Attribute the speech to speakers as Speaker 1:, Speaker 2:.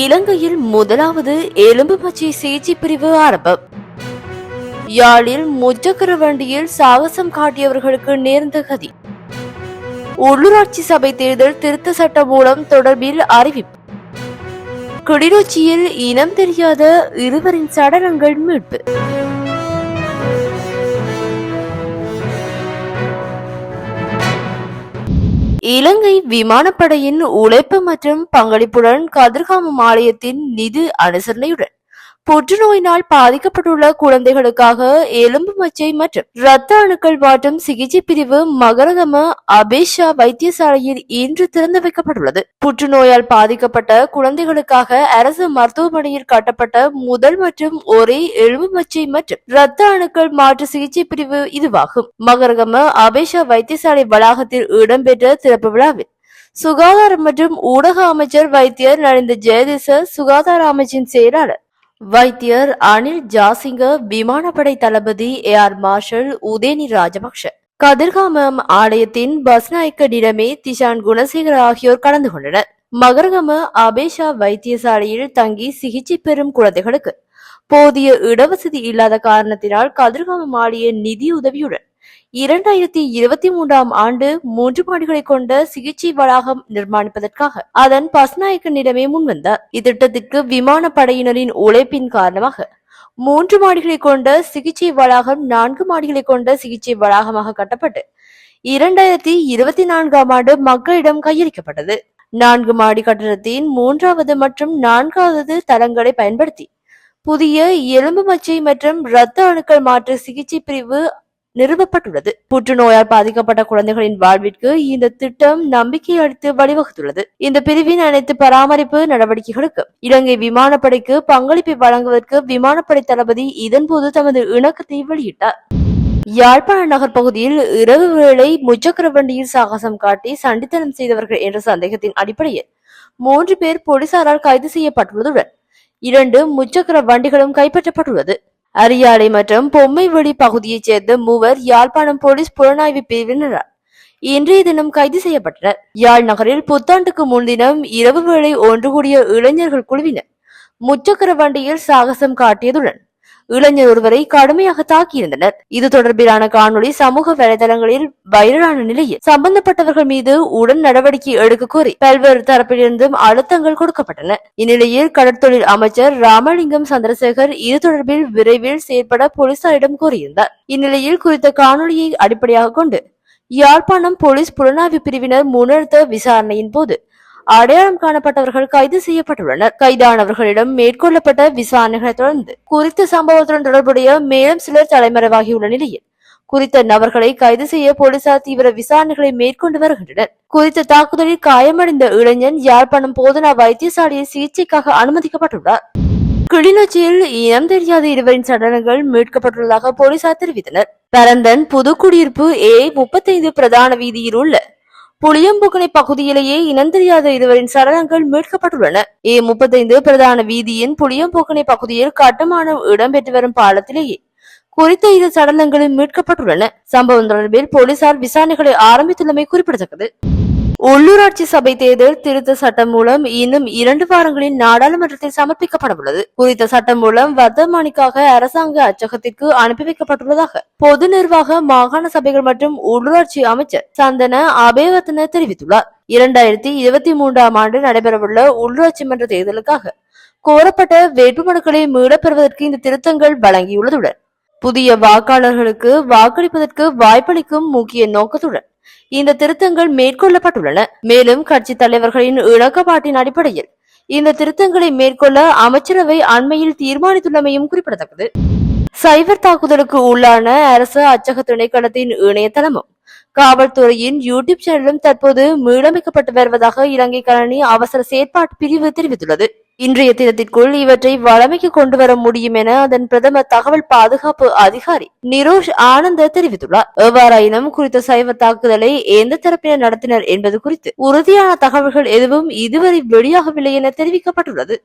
Speaker 1: இலங்கையில் முதலாவது எலும்பு பச்சை சிகிச்சை பிரிவு ஆரம்பம். யாழில் முச்சக்கர வண்டியில் சாகசம் காட்டியவர்களுக்கு நேர்ந்த கதி. உள்ளூராட்சி சபை தேர்தல் திருத்த சட்டம் மூலம் தொடர்பில் அறிவிப்பு. கிளிநொச்சியில் இனம் தெரியாத இருவரின் சடலங்கள் மீட்பு. இலங்கை விமானப்படையின் உழைப்பு மற்றும் பங்களிப்புடன் கதிர்காமம் ஆலயத்தின் நிதி அனுசரணையுடன் புற்றுநோயினால் பாதிக்கப்பட்டுள்ள குழந்தைகளுக்காக எலும்பு மச்சை மற்றும் இரத்த அணுக்கள் மாற்றும் சிகிச்சை பிரிவு மகரகம அபேஷா வைத்தியசாலையில் இன்று திறந்து வைக்கப்பட்டுள்ளது. புற்றுநோயால் பாதிக்கப்பட்ட குழந்தைகளுக்காக அரசு மருத்துவமனையில் கட்டப்பட்ட முதல் மற்றும் ஒரே எலும்பு மச்சை மற்றும் இரத்த அணுக்கள் மாற்று சிகிச்சை பிரிவு இதுவாகும். மகரகம அபேஷா வைத்தியசாலை வளாகத்தில் இடம்பெற்ற திறப்பு விழாவில் சுகாதாரம் மற்றும் ஊடக அமைச்சர் வைத்தியர் நலிந்த ஜெயதேச சுகாதார அமைச்சின் செயலாளர் வைத்தியர் அனில் ஜாசிங்க விமானப்படை தளபதி ஏஆர் மார்ஷல் உதயனி ராஜபக்ஷ. கதிர்காமம் ஆலயத்தின் பஸ்நாயக்க நிலமே திஷான் குணசேகர் ஆகியோர் கலந்து கொண்டனர். மகரகம அபேஷா வைத்தியசாலையில் தங்கி சிகிச்சை பெறும் குழந்தைகளுக்கு. போதிய இடவசதி இல்லாத காரணத்தினால் கதிர்காமம் ஆலய நிதி உதவியுடன் இரண்டாயிரத்தி இருபத்தி மூன்றாம் ஆண்டு மூன்று மாடிகளை கொண்ட சிகிச்சை வளாகம் நிர்மாணிப்பதற்காக அதன் பஸ்நாயக்கனிடமே முன்வந்தார். இத்திட்டத்திற்கு விமானப்படையினரின் உழைப்பின் காரணமாக மூன்று மாடிகளை கொண்ட சிகிச்சை வளாகம் நான்கு மாடிகளை கொண்ட சிகிச்சை வளாகமாக கட்டப்பட்டு இரண்டாயிரத்தி இருபத்தி நான்காம் ஆண்டு மக்களிடம் கையளிக்கப்பட்டது. நான்கு மாடி கட்டடத்தின் மூன்றாவது மற்றும் நான்காவது தளங்களை பயன்படுத்தி புதிய எலும்பு மச்சை மற்றும் இரத்த அணுக்கள் மாற்று சிகிச்சை பிரிவு நிறுவப்பட்டுள்ளது. புற்றுநோயால் பாதிக்கப்பட்ட குழந்தைகளின் வாழ்விற்கு இந்த திட்டம் நம்பிக்கை அளித்து வழிவகுத்துள்ளது. இந்த பிரிவின் அனைத்து பராமரிப்பு நடவடிக்கைகளுக்கும் இலங்கை விமானப்படைக்கு பங்களிப்பை வழங்குவதற்கு விமானப்படை தளபதி இதன்போது தமது இணக்கத்தை வெளியிட்டார். யாழ்ப்பாண நகர் பகுதியில் இரவு வேளை முச்சக்கர வண்டியில் சாகசம் காட்டி சண்டித்தனம் செய்தவர்கள் என்ற சந்தேகத்தின் அடிப்படையில் மூன்று பேர் போலீசாரால் கைது செய்யப்பட்டுள்ளதுடன் இரண்டு முச்சக்கர வண்டிகளும் கைப்பற்றப்பட்டுள்ளது. அரியாலை மற்றும் பொம்மைவெளி பகுதியைச் சேர்ந்த மூவர் யாழ்ப்பாணம் போலீஸ் புலனாய்வு பிரிவினர் இன்றைய தினம் கைது செய்யப்பட்டனர். யாழ் நகரில் புத்தாண்டுக்கு முன்தினம் இரவு வேளை ஒன்று கூடிய இளைஞர்கள் குழுவினர் முச்சக்கர வண்டியில் சாகசம் காட்டியதுடன் இளைஞர் ஒருவரை கடுமையாக தாக்கியிருந்தனர். இது தொடர்பிலான காணொளி சமூக வலைதளங்களில் வைரலான நிலையில் சம்பந்தப்பட்டவர்கள் மீது உடன் நடவடிக்கை எடுக்க கோரி பல்வேறு தரப்பிலிருந்தும் அழுத்தங்கள் கொடுக்கப்பட்டன. இந்நிலையில் கடற்தொழில் அமைச்சர் ராமலிங்கம் சந்திரசேகர் இது தொடர்பில் விரைவில் செயற்பட போலீசாரிடம் கூறியிருந்தார் இந்நிலையில் குறித்த காணொளியை அடிப்படையாக கொண்டு யாழ்ப்பாணம் போலீஸ் புலனாய்வு பிரிவினர் முன்னெடுத்த விசாரணையின் போது அடையாளம் காணப்பட்டவர்கள் கைது செய்யப்பட்டுள்ளனர். கைதானவர்களிடம் மேற்கொள்ளப்பட்ட விசாரணைகளை தொடர்ந்து குறித்த சம்பவத்துடன் தொடர்புடைய மேலும் சிலர் தலைமறைவாகியுள்ள நிலையில் குறித்த நபர்களை கைது செய்ய போலீசார் தீவிர விசாரணைகளை மேற்கொண்டு வருகின்றனர். குறித்த தாக்குதலில் காயமடைந்த இளைஞன் யாழ்ப்பாணம் போதனா வைத்தியசாலையில் சிகிச்சைக்காக அனுமதிக்கப்பட்டுள்ளார். கிளிநொச்சியில் இனம் தெரியாத இருவரின் சடலங்கள் மீட்கப்பட்டுள்ளதாக போலீசார் தெரிவித்தனர். பரந்தன் புதுக்குடியிருப்பு ஏ முப்பத்தைந்து பிரதான வீதியில் உள்ள புளியம்புகனை பகுதியிலேயே இனந்தெரியாத இருவரின் சடலங்கள் மீட்கப்பட்டுள்ளன. ஏ முப்பத்தைந்து பிரதான வீதியின் புளியம்புகனை பகுதியில் கட்டுமானம் இடம்பெற்று வரும் பாலத்திலேயே குறித்த இரு சடலங்களும் மீட்கப்பட்டுள்ளன. சம்பவம் தொடர்பில் போலீசார் விசாரணைகளை ஆரம்பித்துள்ளமை குறிப்பிடத்தக்கது. உள்ளூராட்சி சபை தேர்தல் திருத்த சட்டம் மூலம் இன்னும் இரண்டு வாரங்களில் நாடாளுமன்றத்தில் சமர்ப்பிக்கப்பட உள்ளது. குறித்த சட்டம் மூலம் வர்த்தமானிக்காக அரசாங்க அச்சகத்திற்கு அனுப்பி வைக்கப்பட்டுள்ளதாக பொது நிர்வாக மாகாண சபைகள் மற்றும் உள்ளூராட்சி அமைச்சர் சந்தன அபேவர்த்தன தெரிவித்துள்ளார். இரண்டாயிரத்தி இருபத்தி மூன்றாம் ஆண்டு நடைபெறவுள்ள உள்ளூராட்சி மன்ற தேர்தலுக்காக கோரப்பட்ட வேட்புமனுக்களை மீடப்பெறுவதற்கு இந்த திருத்தங்கள் வழங்கியுள்ளதுடன் புதிய வாக்காளர்களுக்கு வாக்களிப்பதற்கு வாய்ப்பளிக்கும் முக்கிய நோக்கத்துடன் இந்த திருத்தங்கள் மேற்கொள்ளப்பட்டுள்ளன. மேலும் கட்சி தலைவர்களின் இலக்கப்பாட்டின் அடிப்படையில் இந்த திருத்தங்களை மேற்கொள்ள அமைச்சரவை அண்மையில் தீர்மானித்துள்ளமையும் குறிப்பிடத்தக்கது. சைபர் தாக்குதலுக்கு உள்ளான அரசு அச்சக திணைக்களத்தின் இணையதளமும் காவல்துறையின் யூடியூப் சேனலும் தற்போது மீளமைக்கப்பட்டு வருவதாக இலங்கை கணனி அவசர செயற்பாட்டு பிரிவு தெரிவித்துள்ளது. இன்றைய தினத்திற்குள் இவற்றை வழமைக்கு கொண்டு வர முடியும் என அதன் பிரதம தகவல் பாதுகாப்பு அதிகாரி நிரோஷ் ஆனந்த தெரிவித்துள்ளார். எவ்வாறாயினும் குறித்த சைவ தாக்குதலை எந்த தரப்பினர் நடத்தினர் என்பது குறித்து உறுதியான தகவல்கள் எதுவும் இதுவரை வெளியாகவில்லை என தெரிவிக்கப்பட்டுள்ளது.